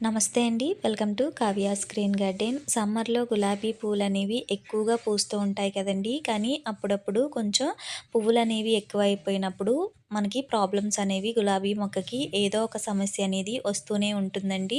నమస్తే అండి. Welcome to Kavya screen garden. సమ్మర్లో గులాబీ పూలు అనేవి ఎక్కువగా పూస్తూ ఉంటాయి కదండి. కానీ అప్పుడప్పుడు కొంచెం పువ్వులు అనేవి ఎక్కువ అయిపోయినప్పుడు మనకి ప్రాబ్లమ్స్ అనేవి గులాబీ మొక్కకి ఏదో ఒక సమస్య అనేది వస్తూనే ఉంటుందండి.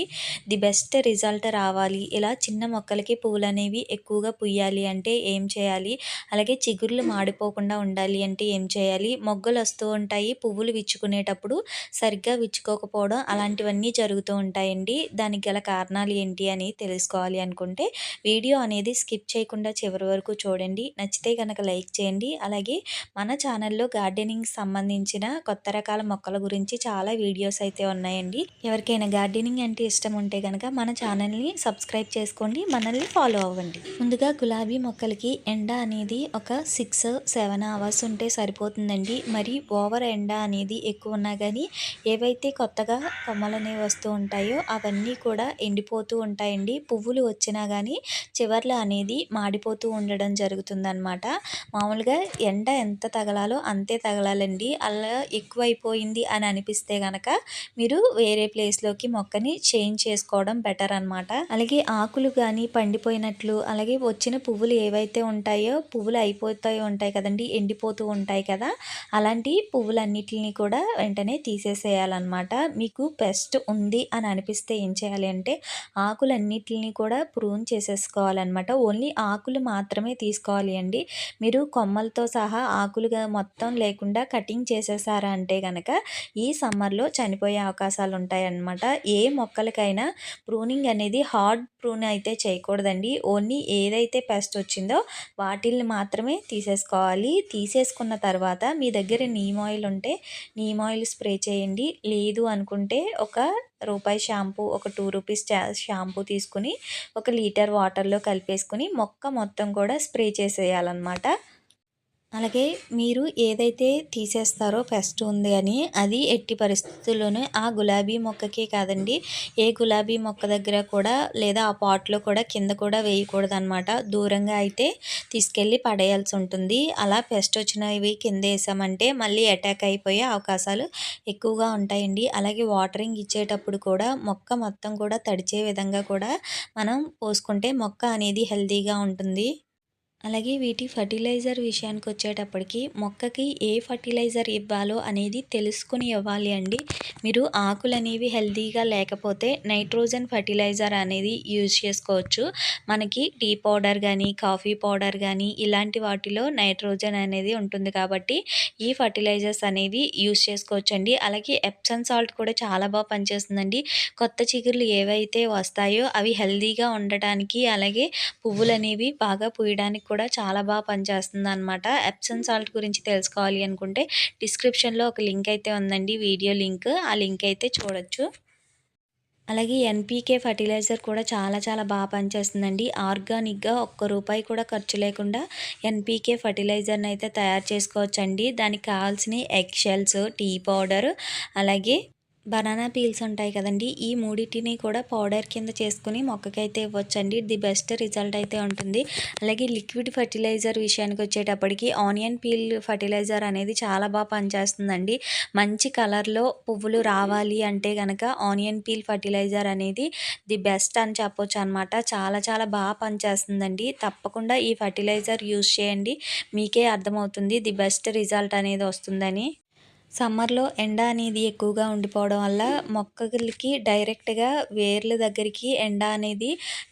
ది బెస్ట్ రిజల్ట్ రావాలి. ఇలా చిన్న మొక్కలకి పువ్వులు అనేవి ఎక్కువగా పుయ్యాలి అంటే ఏం చేయాలి? అలాగే చిగుర్లు మాడిపోకుండా ఉండాలి అంటే ఏం చేయాలి? మొగ్గలు వస్తూ ఉంటాయి. పువ్వులు విచ్చుకునేటప్పుడు సరిగ్గా విచ్చుకోకపోవడం అలాంటివన్నీ జరుగుతూ ఉంటాయండి. దానికి గల కారణాలు ఏంటి అని తెలుసుకోవాలి అనుకుంటే వీడియో అనేది స్కిప్ చేయకుండా చివరి వరకు చూడండి. నచ్చితే కనుక లైక్ చేయండి. అలాగే మన ఛానల్లో గార్డెనింగ్ సంబంధించిన కొత్త రకాల మొక్కల గురించి చాలా వీడియోస్ అయితే ఉన్నాయండి. ఎవరికైనా గార్డెనింగ్ అంటే ఇష్టం ఉంటే కనుక మన ఛానల్ని సబ్స్క్రైబ్ చేసుకోండి మనల్ని ఫాలో అవ్వండి. ముందుగా గులాబీ మొక్కలకి ఎండ అనేది ఒక సిక్స్ సెవెన్ అవర్స్ ఉంటే సరిపోతుందండి. మరి ఓవర్ ఎండ అనేది ఎక్కువ ఉన్నా కానీ ఏవైతే కొత్తగా కొమ్మలు అనేవి వస్తూ ఉంటాయో అవన్నీ కూడా ఎండిపోతూ ఉంటాయండి. పువ్వులు వచ్చినా కానీ చివర్లు అనేది మాడిపోతూ ఉండడం జరుగుతుందన్నమాట. మామూలుగా ఎండ ఎంత తగలాలో అంతే తగలాలండి. అలా ఎక్కువైపోయింది అని అనిపిస్తే కనుక మీరు వేరే ప్లేస్లోకి మొక్కని చేంజ్ చేసుకోవడం బెటర్ అనమాట అలాగే ఆకులు కానీ పండిపోయినట్లు అలాగే వచ్చిన పువ్వులు ఏవైతే ఉంటాయో పువ్వులు అయిపోతాయి ఉంటాయి కదండి ఎండిపోతూ ఉంటాయి కదా అలాంటి పువ్వులన్నిటిని కూడా వెంటనే తీసేసేయాలన్నమాట. మీకు పెస్ట్ ఉంది అని అనిపిస్తే ఏం చేయాలి అంటే ఆకులన్నిటిని కూడా ప్రూన్ చేసేసుకోవాలన్నమాట. ఓన్లీ ఆకులు మాత్రమే తీసుకోవాలి అండి. మీరు కొమ్మలతో సహా ఆకులుగా మొత్తం లేకుండా కటింగ్ చేశారా అంటే కనుక ఈ సమ్మర్లో చనిపోయే అవకాశాలు ఉంటాయన్నమాట ఏ మొక్కలకైనా ప్రూనింగ్ అనేది హార్డ్ ప్రూన్ అయితే చేయకూడదండి. ఓన్లీ ఏదైతే పెస్ట్ వచ్చిందో వాటిల్ని మాత్రమే తీసేసుకోవాలి. తీసేసుకున్న తర్వాత మీ దగ్గర నీమ్ ఆయిల్ ఉంటే నీమ్ ఆయిల్ స్ప్రే చేయండి. లేదు అనుకుంటే ఒక రూపాయి షాంపూ ఒక టూ రూపీస్ షాంపూ తీసుకుని ఒక లీటర్ వాటర్లో కలిపేసుకుని మొక్క మొత్తం కూడా స్ప్రే చేసేయాలన్నమాట. అలాగే మీరు ఏదైతే తీసేస్తారో పెస్ట్ ఉంది అని అది ఎట్టి పరిస్థితుల్లోనూ ఆ గులాబీ మొక్కకే కాదండి. ఏ గులాబీ మొక్క దగ్గర కూడా లేదా ఆ పాట్లో కూడా కింద కూడా వేయకూడదు అనమాట దూరంగా అయితే తీసుకెళ్ళి పడేయాల్సి ఉంటుంది. అలా పెస్ట్ వచ్చినవి కింద వేసామంటే మళ్ళీ అటాక్ అయిపోయే అవకాశాలు ఎక్కువగా ఉంటాయండి. అలాగే వాటరింగ్ ఇచ్చేటప్పుడు కూడా మొక్క మొత్తం కూడా తడిచే విధంగా కూడా మనం పోసుకుంటే మొక్క అనేది హెల్తీగా ఉంటుంది. అలాగే వీటి ఫర్టిలైజర్ విషయానికి వచ్చేటప్పటికి మొక్కకి ఏ ఫర్టిలైజర్ ఇవ్వాలో అనేది తెలుసుకుని ఇవ్వాలి అండి. మీరు ఆకులు అనేవి హెల్తీగా లేకపోతే నైట్రోజన్ ఫర్టిలైజర్ అనేది యూజ్ చేసుకోవచ్చు. మనకి టీ పౌడర్ కానీ కాఫీ పౌడర్ కానీ ఇలాంటి వాటిలో నైట్రోజన్ అనేది ఉంటుంది కాబట్టి ఈ ఫర్టిలైజర్స్ అనేవి యూజ్ చేసుకోవచ్చు అండి అలాగే ఎప్సన్ సాల్ట్ కూడా చాలా బాగా పనిచేస్తుందండి. కొత్త చిగుర్లు ఏవైతే వస్తాయో అవి హెల్తీగా ఉండటానికి అలాగే పువ్వులు అనేవి బాగా పూయడానికి కూడా చాలా బాగా పనిచేస్తుంది అనమాట ఎప్సన్ సాల్ట్ గురించి తెలుసుకోవాలి అనుకుంటే డిస్క్రిప్షన్లో ఒక లింక్ అయితే ఉందండి వీడియో లింక్. ఆ లింక్ అయితే చూడొచ్చు. అలాగే ఎన్పీకే ఫర్టిలైజర్ కూడా చాలా చాలా బాగా పనిచేస్తుందండి. ఆర్గానిక్గా ఒక్క రూపాయి కూడా ఖర్చు లేకుండా ఎన్పీకే ఫర్టిలైజర్ని అయితే తయారు చేసుకోవచ్చండి. దానికి కావాల్సిన ఎగ్ షెల్స్ టీ పౌడర్ అలాగే బనానా పీల్స్ ఉంటాయి కదండి ఈ మూడింటిని కూడా పౌడర్ కింద చేసుకుని మొక్కకైతే ఇవ్వచ్చండి. ది బెస్ట్ రిజల్ట్ అయితే ఉంటుంది. అలాగే లిక్విడ్ ఫర్టిలైజర్ విషయానికి వచ్చేటప్పటికి ఆనియన్ పీల్ ఫర్టిలైజర్ అనేది చాలా బాగా పనిచేస్తుందండి. మంచి కలర్లో పువ్వులు రావాలి అంటే కనుక ఆనియన్ పీల్ ఫర్టిలైజర్ అనేది ది బెస్ట్ అని చెప్పొచ్చు అనమాట చాలా చాలా బాగా పనిచేస్తుందండి. తప్పకుండా ఈ ఫర్టిలైజర్ యూజ్ చేయండి. మీకే అర్థమవుతుంది ది బెస్ట్ రిజల్ట్ అనేది వస్తుందని. సమ్మర్లో ఎండ అనేది ఎక్కువగా ఉండిపోవడం వల్ల మొక్కలకి డైరెక్ట్గా వేర్ల దగ్గరికి ఎండ అనేది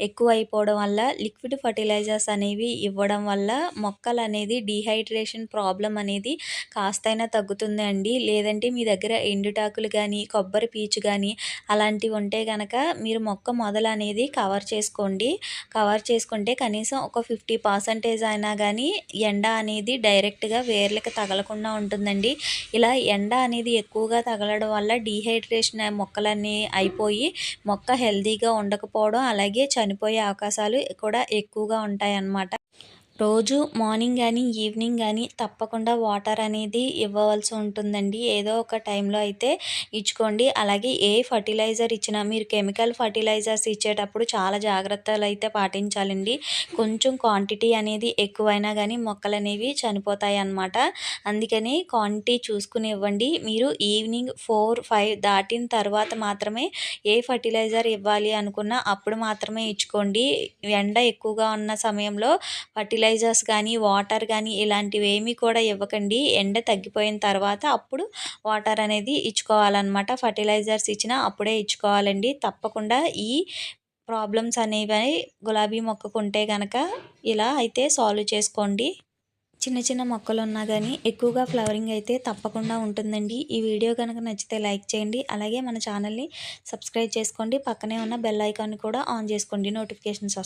ఎక్కువ అయిపోవడం వల్ల లిక్విడ్ ఫర్టిలైజర్స్ అనేవి ఇవ్వడం వల్ల మొక్కలు అనేది డీహైడ్రేషన్ ప్రాబ్లం అనేది కాస్తైనా తగ్గుతుంది అండి లేదంటే మీ దగ్గర ఎండుటాకులు కానీ కొబ్బరి పీచు కానీ అలాంటివి ఉంటే కనుక మీరు మొక్క మొదలు అనేది కవర్ చేసుకోండి. కవర్ చేసుకుంటే కనీసం ఒక ఫిఫ్టీ పర్సంటేజ్ అయినా కానీ ఎండ అనేది డైరెక్ట్గా వేర్లకు తగలకుండా ఉంటుందండి. ఇలా ఎండ అనేది ఎక్కువగా తగలడం వల్ల డీహైడ్రేషన్ మొక్కలన్నీ అయిపోయి మొక్క హెల్తీగా ఉండకపోవడం అలాగే చనిపోయే అవకాశాలు కూడా ఎక్కువగా ఉంటాయి అన్నమాట రోజు మార్నింగ్ కానీ ఈవినింగ్ కానీ తప్పకుండా వాటర్ అనేది ఇవ్వవలసి ఉంటుందండి. ఏదో ఒక టైంలో అయితే ఇచ్చుకోండి. అలాగే ఏ ఫర్టిలైజర్ ఇచ్చినా మీరు కెమికల్ ఫర్టిలైజర్స్ ఇచ్చేటప్పుడు చాలా జాగ్రత్తలు అయితే పాటించాలండి. కొంచెం క్వాంటిటీ అనేది ఎక్కువైనా కానీ మొక్కలు అనేవి చనిపోతాయి అన్నమాట. అందుకని క్వాంటిటీ చూసుకుని ఇవ్వండి. మీరు ఈవినింగ్ ఫోర్ ఫైవ్ దాటిన తర్వాత మాత్రమే ఏ ఫర్టిలైజర్ ఇవ్వాలి అనుకున్నా అప్పుడు మాత్రమే ఇచ్చుకోండి. ఎండ ఎక్కువగా ఉన్న సమయంలో ఫర్టిలైజర్స్ కానీ వాటర్ కానీ ఇలాంటివి ఏమీ కూడా ఇవ్వకండి. ఎండ తగ్గిపోయిన తర్వాత అప్పుడు వాటర్ అనేది ఇచ్చుకోవాలన్నమాట. ఫర్టిలైజర్స్ ఇచ్చినా అప్పుడే ఇచ్చుకోవాలండి. తప్పకుండా ఈ ప్రాబ్లమ్స్ అనేవి గులాబీ మొక్కకుంటే కనుక ఇలా అయితే సాల్వ్ చేసుకోండి. చిన్న చిన్న మొక్కలు ఉన్నా కానీ ఎక్కువగా ఫ్లవరింగ్ అయితే తప్పకుండా ఉంటుందండి. ఈ వీడియో కనుక నచ్చితే లైక్ చేయండి. అలాగే మన ఛానల్ని సబ్స్క్రైబ్ చేసుకోండి. పక్కనే ఉన్న బెల్ ఐకాన్ కూడా ఆన్ చేసుకోండి. నోటిఫికేషన్స్